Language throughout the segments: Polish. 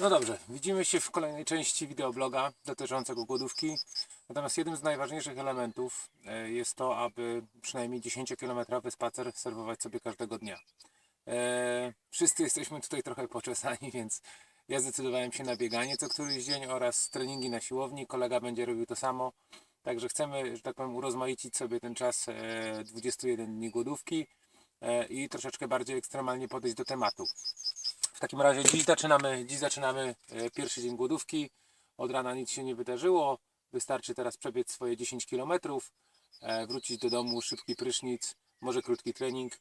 No dobrze, widzimy się w kolejnej części wideobloga dotyczącego głodówki. Natomiast jednym z najważniejszych elementów e, jest to, aby przynajmniej 10-kilometrowy spacer serwować sobie każdego dnia. E, Wszyscy jesteśmy tutaj trochę poczesani, więc ja zdecydowałem się na bieganie co któryś dzień oraz treningi na siłowni. Kolega będzie robił to samo. Także chcemy, że tak powiem, urozmaicić sobie ten czas e, 21 dni głodówki e, i troszeczkę bardziej ekstremalnie podejść do tematu. W takim razie dziś zaczynamy, dziś zaczynamy e, pierwszy dzień głodówki. Od rana nic się nie wydarzyło. Wystarczy teraz przebiec swoje 10 km, e, wrócić do domu, szybki prysznic, może krótki trening.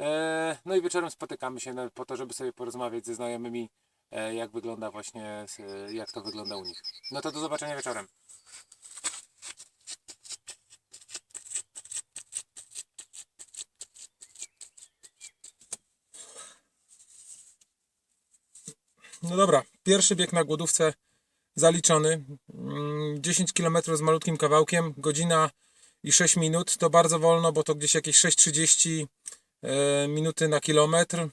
E, No i wieczorem spotykamy się po to, żeby sobie porozmawiać ze znajomymi, jak wygląda właśnie, jak to wygląda u nich. No to do zobaczenia wieczorem. No dobra, pierwszy bieg na głodówce zaliczony. Mm, 10 km z malutkim kawałkiem, godzina i 6 minut. To bardzo wolno, bo to gdzieś jakieś 6,30 e, minuty na kilometr.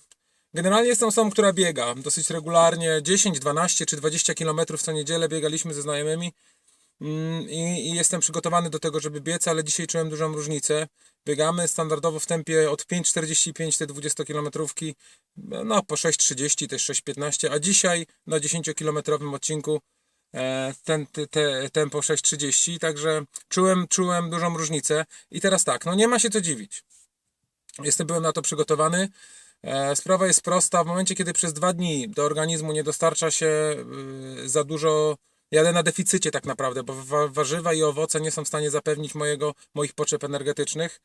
Generalnie jestem osobą, która biega dosyć regularnie. 10, 12 czy 20 km co niedzielę biegaliśmy ze znajomymi. Mm, I, jestem przygotowany do tego, żeby biec, ale dzisiaj czułem dużą różnicę. Biegamy standardowo w tempie od 5,45 te 20-kilometrówki, no po 6,30 też 6,15, a dzisiaj na 10-kilometrowym odcinku e, ten, te, te, tempo 6,30, także czułem, czułem dużą różnicę. I teraz tak, no nie ma się co dziwić. Jestem byłem na to przygotowany. E, Sprawa jest prosta. W momencie, kiedy przez dwa dni do organizmu nie dostarcza się y, za dużo, jadę na deficycie tak naprawdę, bo wa- warzywa i owoce nie są w stanie zapewnić mojego, moich potrzeb energetycznych.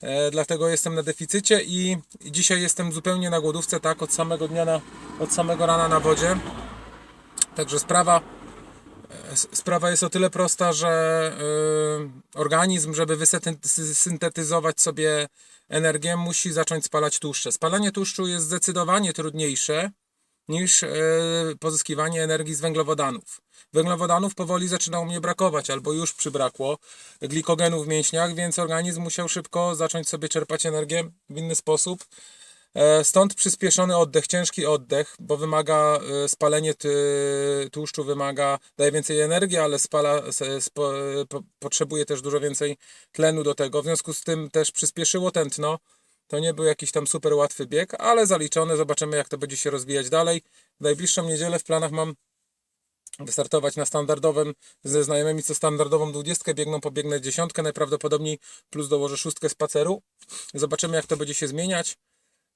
E, Dlatego jestem na deficycie i dzisiaj jestem zupełnie na głodówce, tak, od samego dnia, na, od samego rana na wodzie. Także sprawa, e, sprawa jest o tyle prosta, że y, organizm, żeby wysyntetyzować sobie energię, musi zacząć spalać tłuszcze. Spalanie tłuszczu jest zdecydowanie trudniejsze niż e, pozyskiwanie energii z węglowodanów. Węglowodanów powoli zaczyna u mnie brakować, albo już przybrakło glikogenu w mięśniach, więc organizm musiał szybko zacząć sobie czerpać energię w inny sposób. E, Stąd przyspieszony oddech, ciężki oddech, bo wymaga e, spalenie tłuszczu, wymaga, daje więcej energii, ale spala, spo, po, potrzebuje też dużo więcej tlenu do tego. W związku z tym też przyspieszyło tętno. To nie był jakiś tam super łatwy bieg, ale zaliczony. Zobaczymy, jak to będzie się rozwijać dalej. W najbliższą niedzielę w planach mam wystartować na standardowym ze znajomymi, co standardową dwudziestkę biegną, pobiegnę dziesiątkę, najprawdopodobniej plus dołożę szóstkę spaceru. Zobaczymy, jak to będzie się zmieniać.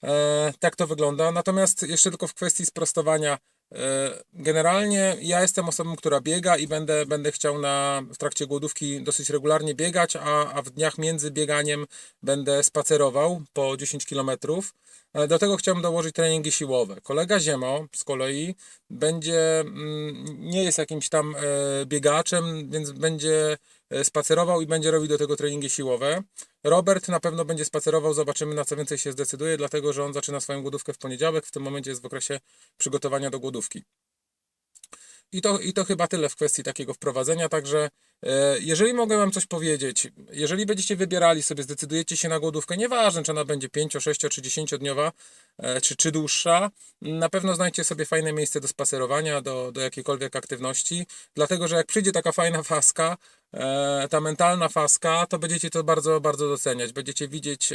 E, tak to wygląda. Natomiast jeszcze tylko w kwestii sprostowania. E, generalnie ja jestem osobą, która biega i będę, będę chciał na, w trakcie głodówki dosyć regularnie biegać, a, a w dniach między bieganiem będę spacerował po 10 km. Do tego chciałbym dołożyć treningi siłowe. Kolega Ziemo z kolei będzie, mm, nie jest jakimś tam e, biegaczem, więc będzie e, spacerował i będzie robił do tego treningi siłowe. Robert na pewno będzie spacerował, zobaczymy na co więcej się zdecyduje, dlatego że on zaczyna swoją głodówkę w poniedziałek, w tym momencie jest w okresie przygotowania do głodówki. I to, I to chyba tyle w kwestii takiego wprowadzenia. Także e, jeżeli mogę Wam coś powiedzieć, jeżeli będziecie wybierali sobie, zdecydujecie się na głodówkę, nieważne czy ona będzie 5, 6 czy 10 dniowa, e, czy, czy dłuższa, na pewno znajdziecie sobie fajne miejsce do spacerowania, do, do jakiejkolwiek aktywności. Dlatego, że jak przyjdzie taka fajna faska, e, ta mentalna faska, to będziecie to bardzo, bardzo doceniać. Będziecie widzieć.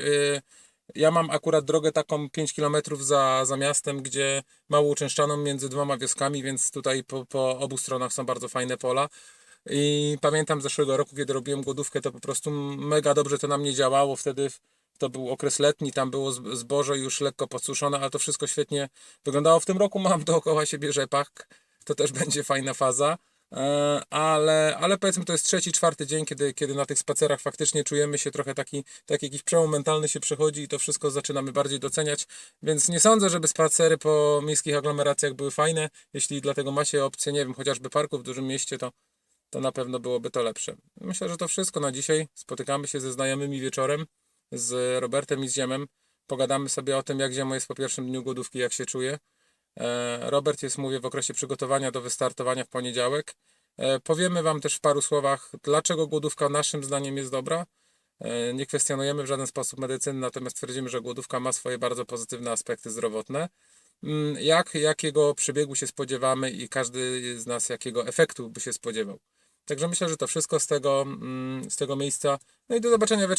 Ja mam akurat drogę taką 5 km za, za miastem, gdzie mało uczęszczaną między dwoma wioskami, więc tutaj po, po obu stronach są bardzo fajne pola. I pamiętam zeszłego roku, kiedy robiłem głodówkę, to po prostu mega dobrze to na mnie działało. Wtedy to był okres letni, tam było zb- zboże już lekko podsuszone, ale to wszystko świetnie wyglądało. W tym roku mam dookoła siebie rzepak, to też będzie fajna faza. E, Ale, ale powiedzmy to jest trzeci, czwarty dzień, kiedy, kiedy na tych spacerach faktycznie czujemy się trochę taki, tak jakiś przełom mentalny się przechodzi i to wszystko zaczynamy bardziej doceniać, więc nie sądzę, żeby spacery po miejskich aglomeracjach były fajne. Jeśli dlatego macie opcję, nie wiem, chociażby parku w dużym mieście, to, to na pewno byłoby to lepsze. Myślę, że to wszystko na dzisiaj. Spotykamy się ze znajomymi wieczorem, z Robertem i z Ziemem. Pogadamy sobie o tym, jak Ziemo jest po pierwszym dniu głodówki, jak się czuje. E, Robert jest, mówię, w okresie przygotowania do wystartowania w poniedziałek. E, Powiemy Wam też w paru słowach, dlaczego głodówka naszym zdaniem jest dobra. E, Nie kwestionujemy w żaden sposób medycyny, natomiast twierdzimy, że głodówka ma swoje bardzo pozytywne aspekty zdrowotne. mm, jak, jakiego przebiegu się spodziewamy i każdy z nas jakiego efektu by się spodziewał. Także myślę, że to wszystko z tego, mm, z tego miejsca. No i do zobaczenia wieczorem.